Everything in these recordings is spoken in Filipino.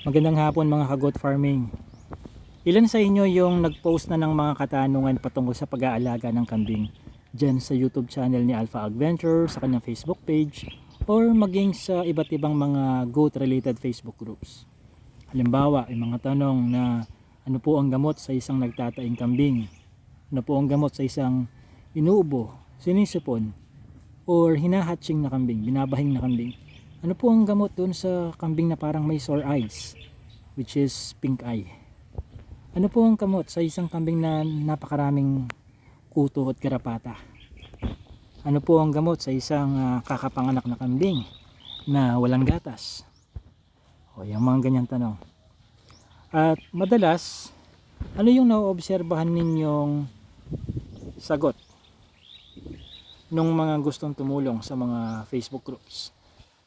Magandang hapon mga kagot farming. Ilan sa inyo yung nag-post na ng mga katanungan patungkol sa pag-aalaga ng kambing dyan sa YouTube channel ni Alpha Adventure, sa kanyang Facebook page, or maging sa iba't ibang mga goat-related Facebook groups. Halimbawa, yung mga tanong na ano po ang gamot sa isang nagtataing kambing? Ano po ang gamot sa isang inuubo, sinisipon, or hinahatching na kambing, binabahing na kambing? Ano po ang gamot doon sa kambing na parang may sore eyes, which is pink eye? Ano po ang gamot sa isang kambing na napakaraming kuto at garapata? Ano po ang gamot sa isang ah, kakapanganak na kambing na walang gatas? O yung mga ganyan tanong. At madalas, ano yung naoobserbahan ninyong sagot nung mga gustong tumulong sa mga Facebook groups?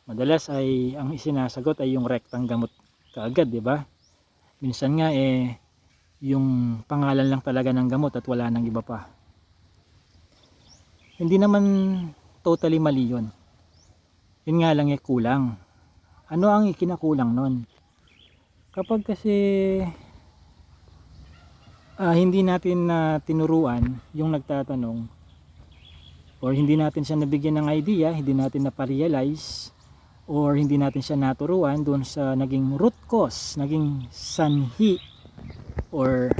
Madalas ay ang isinasagot ay yung rektang gamot kaagad, di ba? Minsan nga eh yung pangalan lang talaga ng gamot at wala nang iba pa. Hindi naman totally mali yun. Yun nga lang eh kulang. Ano ang ikinakulang nun? Kapag kasi ah, hindi natin na tinuruan yung nagtatanong or hindi natin siya nabigyan ng idea, hindi natin na-realize or hindi natin siya naturuan doon sa naging root cause, naging sanhi or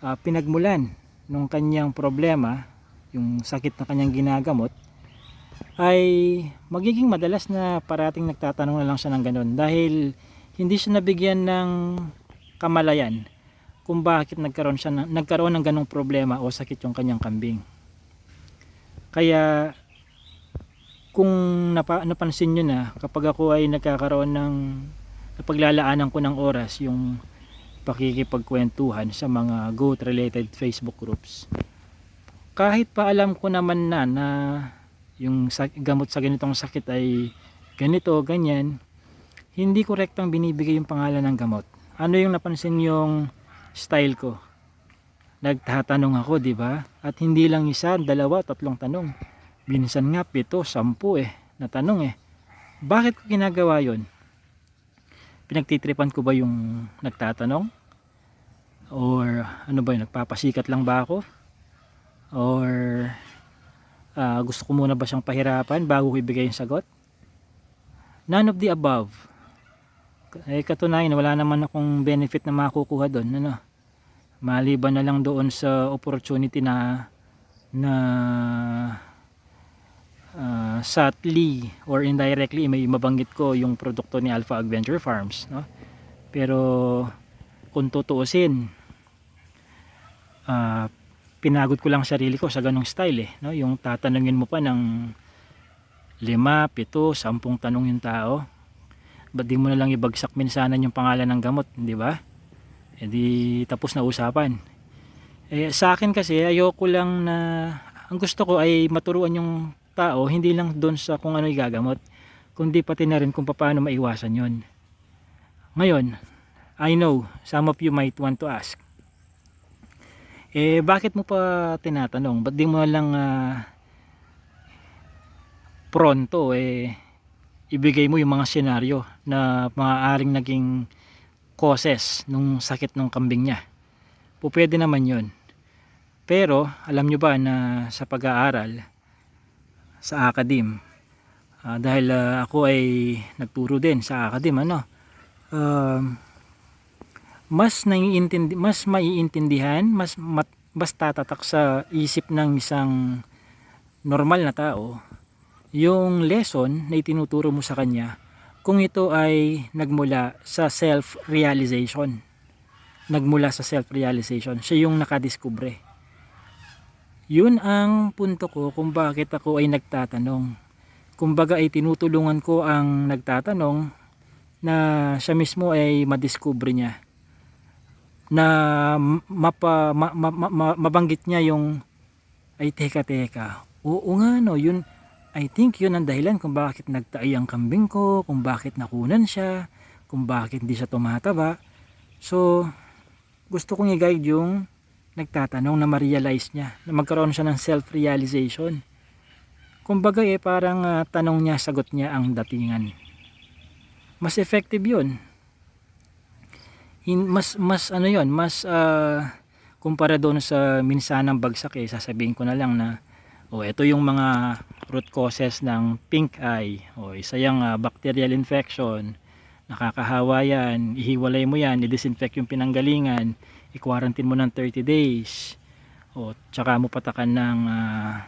ah, pinagmulan ng kanyang problema, yung sakit na kanyang ginagamot, ay magiging madalas na parating nagtatanong na lang siya ng ganun dahil hindi siya nabigyan ng kamalayan kung bakit nagkaroon siya ng, nagkaroon ng ganong problema o sakit yung kanyang kambing. Kaya kung napa, napansin nyo na kapag ako ay nagkakaroon ng napaglalaanan ko ng oras yung pakikipagkwentuhan sa mga goat related Facebook groups kahit pa alam ko naman na na yung gamot sa ganitong sakit ay ganito, ganyan hindi korektang binibigay yung pangalan ng gamot. Ano yung napansin yung style ko? Nagtatanong ako di ba? At hindi lang isa, dalawa, tatlong tanong minsan nga pito, sampu eh na tanong eh. Bakit ko ginagawa yon pinagtitripan ko ba yung nagtatanong? Or ano ba yun nagpapasikat lang ba ako? Or ah, gusto ko muna ba siyang pahirapan bago ko ibigay yung sagot? None of the above. Eh katunayan wala naman akong benefit na makukuha doon ano? Maliban na lang doon sa opportunity na na uh, subtly or indirectly may mabanggit ko yung produkto ni Alpha Adventure Farms no? Pero kung tutuusin ah, pinagod ko lang sarili ko sa ganong style eh no? Yung tatanungin mo pa ng lima, pito, sampung tanong yung tao ba't di mo na lang ibagsak minsanan yung pangalan ng gamot di ba? E di tapos na usapan. Eh, sa akin kasi ayoko lang na ang gusto ko ay maturuan yung tao hindi lang doon sa kung ano igagamot kundi pati na rin kung paano maiwasan yon ngayon I know some of you might want to ask eh bakit mo pa tinatanong? Ba't di mo lang ah, pronto eh ibigay mo yung mga senaryo na maaaring naging causes nung sakit ng kambing niya? Po pwede naman yun. Pero alam nyo ba na sa pag-aaral sa academe ah, dahil ah, ako ay nagturo din sa academe ano? Um, mas naiintindi mas maiintindihan mas mat, mas tatatak sa isip ng isang normal na tao yung lesson na itinuturo mo sa kanya kung ito ay nagmula sa self-realization. Nagmula sa self-realization. Siya yung nakadiskubre yun ang punto ko kung bakit ako ay nagtatanong. Kumbaga ay tinutulungan ko ang nagtatanong na siya mismo ay madiskubre niya. Na mapa, ma, ma, ma, ma- mabanggit niya yung ay teka teka. Oo nga no yun I think yun ang dahilan kung bakit nagtaay ang kambing ko kung bakit nakunan siya kung bakit hindi siya tumataba. So gusto kong i-guide yung nagtatanong na ma-realize niya na magkaroon siya ng self-realization. Kumbaga eh parang ah, tanong niya sagot niya ang datingan. Mas effective yun. Hin, mas mas ano yon mas ah, kumpara doon sa minsanang bagsak eh sasabihin ko na lang na oh ito yung mga root causes ng pink eye. O isa yung ah, bacterial infection. Nakakahawa yan. Ihiwalay mo yan. I-disinfect yung pinanggalingan i-quarantine mo ng 30 days. O tsaka mo patakan ng ah,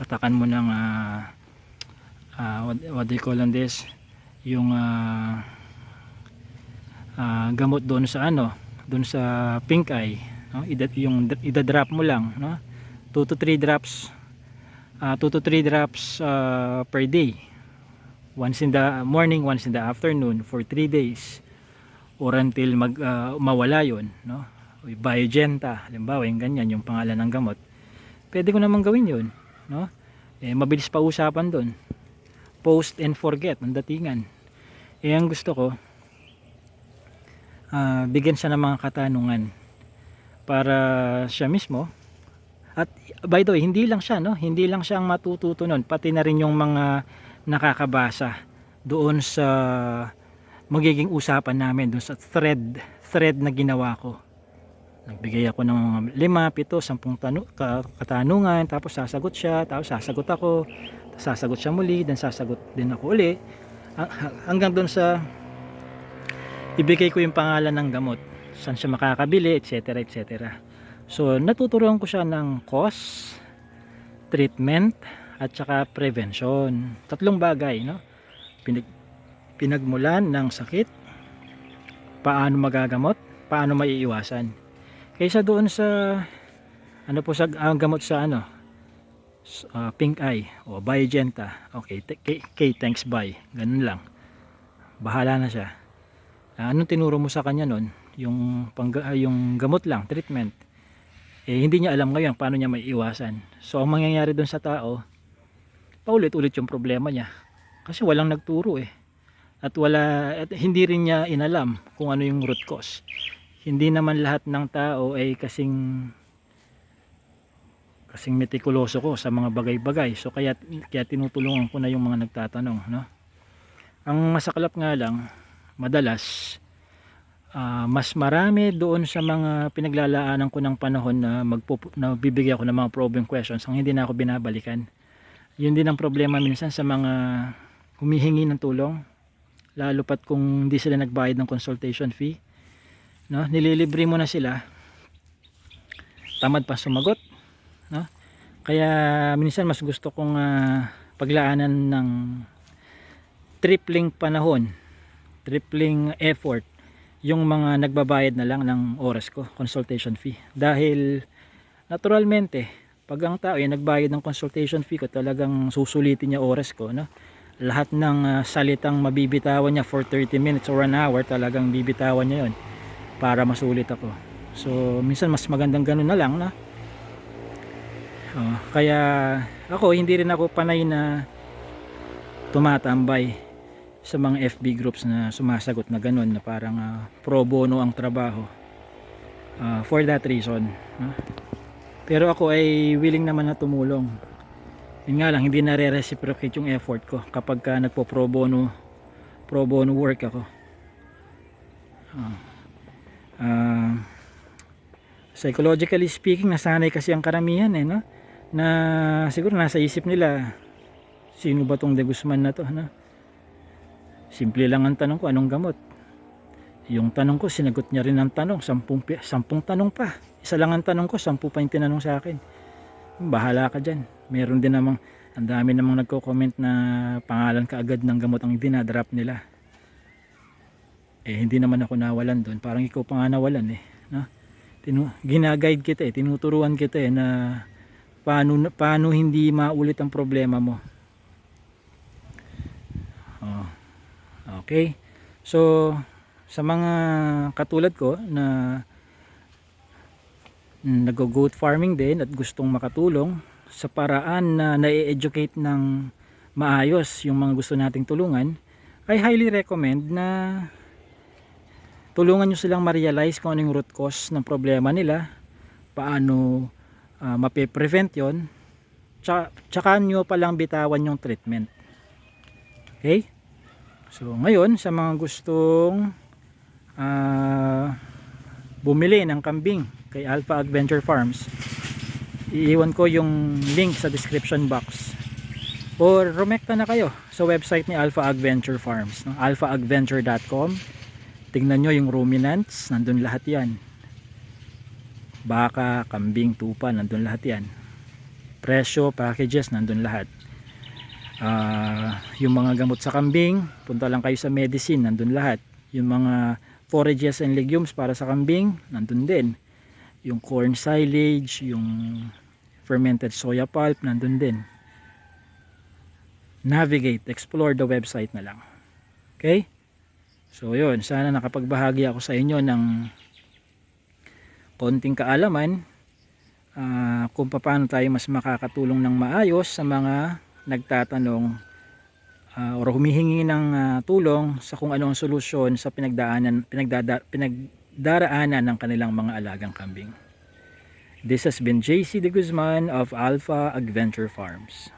patakan mo ng ah, ah, what, what do you call on this? Yung ah, ah, gamot doon sa ano doon sa pink eye no? Ida, yung ida-drop mo lang no? 2 to 3 drops 2 to 3 drops ah, per day. Once in the morning once in the afternoon for 3 days or until mag ah, mawala yon no? Biogenta halimbawa yung ganyan yung pangalan ng gamot pwede ko naman gawin yun no? Eh mabilis pa usapan doon post and forget ang datingan. Eh ang gusto ko ah, bigyan siya ng mga katanungan para siya mismo at by the way hindi lang siya no? Hindi lang siya ang matututo nun pati na rin yung mga nakakabasa doon sa magiging usapan namin doon sa thread thread na ginawa ko. Nagbigay ako ng mga lima, pito, sampung tanu- ka- katanungan tapos sasagot siya tapos sasagot ako sasagot siya muli then sasagot din ako uli. Ha- ha- hanggang doon sa ibigay ko yung pangalan ng gamot saan siya makakabili etc etc so natuturuan ko siya ng cause treatment at saka prevention. Tatlong bagay no? Pinag, pinagmulan ng sakit paano magagamot paano maiiwasan? Kaysa doon sa ano po sa ang gamot sa ano ah, pink eye o Biogenta okay K thanks bye. Ganun lang. Bahala na siya. Ah, anong tinuro mo sa kanya nun? Yung pang yung gamot lang treatment. Eh hindi niya alam ngayon paano niya maiiwasan. So ang mangyayari doon sa tao paulit-ulit yung problema niya. Kasi walang nagturo eh at wala at hindi rin niya inalam kung ano yung root cause. Hindi naman lahat ng tao ay kasing kasing metikuloso ko sa mga bagay-bagay. So kaya kaya tinutulungan ko na yung mga nagtatanong no? Ang masaklap nga lang madalas ah, mas marami doon sa mga pinaglalaanan ko ng panahon na magpupu- na bibigyan ako ng mga probing questions ang hindi na ako binabalikan. Yun din ang problema minsan sa mga humihingi ng tulong lalo pat kung hindi sila nagbayad ng consultation fee. No? Nililibre mo na sila. Tamad pa sumagot. No? Kaya minsan mas gusto kong ah, paglaanan ng tripling panahon tripling effort yung mga nagbabayad na lang ng oras ko consultation fee. Dahil naturalmente pag ang tao ay nagbayad ng consultation fee ko talagang susulitin niya oras ko no lahat ng ah, salitang mabibitawan niya for 30 minutes or an hour talagang bibitawan niya yon para masulit ako. So minsan mas magandang ganun na lang na Oh, kaya ako hindi rin ako panay na tumatambay sa mga FB groups na sumasagot na ganun na parang ah, pro bono ang trabaho Ah, for that reason no? pero ako ay willing naman na tumulong yun nga lang hindi na re-reciprocate yung effort ko kapag ka nagpo pro bono pro bono work ako. Ah, psychologically speaking nasanay kasi ang karamihan eh no? Na siguro nasa isip nila sino ba tong De Guzman na to no? simple lang ang tanong ko anong gamot? Yung tanong ko sinagot niya rin ang tanong sampung, sampung tanong pa. Isa lang ang tanong ko sampu pa yung tinanong sa akin bahala ka dyan. Meron din namang ang dami namang nagko-comment na pangalan ka agad ng gamot ang dinadrop nila. Eh hindi naman ako nawalan doon. Parang ikaw pa nga nawalan eh no? Tinu ginaguide kita eh tinuturuan kita eh na paano paano hindi maulit ang problema mo. Oh. okay. So sa mga katulad ko na nag-goat farming din at gustong makatulong sa paraan na na-educate ng maayos yung mga gusto nating tulungan I highly recommend na tulungan nyo silang ma-realize kung ano yung root cause ng problema nila paano uh, mape-prevent yon tsaka, tsaka nyo palang bitawan yung treatment. Okay? So ngayon sa mga gustong ah, bumili ng kambing kay Alpha Adventure Farms iiwan ko yung link sa description box. Or rumekta na kayo sa website ni Alpha Adventure Farms no? alphaadventure.com tingnan nyo yung ruminants nandun lahat yan. Baka, kambing, tupa nandun lahat yan. Presyo, packages nandun lahat. Ah, yung mga gamot sa kambing punta lang kayo sa medicine nandun lahat. Yung mga forages and legumes para sa kambing nandun din yung corn silage yung fermented soya pulp nandun din. Navigate, explore the website na lang. Okay? So yun, sana nakapagbahagi ako sa inyo ng konting kaalaman ah, kung paano tayo mas makakatulong ng maayos sa mga nagtatanong ah, or humihingi ng ah, tulong sa kung ano ang solusyon sa pinagdaanan pinagdada, pinagdaraanan ng kanilang mga alagang kambing. This has been JC De Guzman of Alpha Adventure Farms.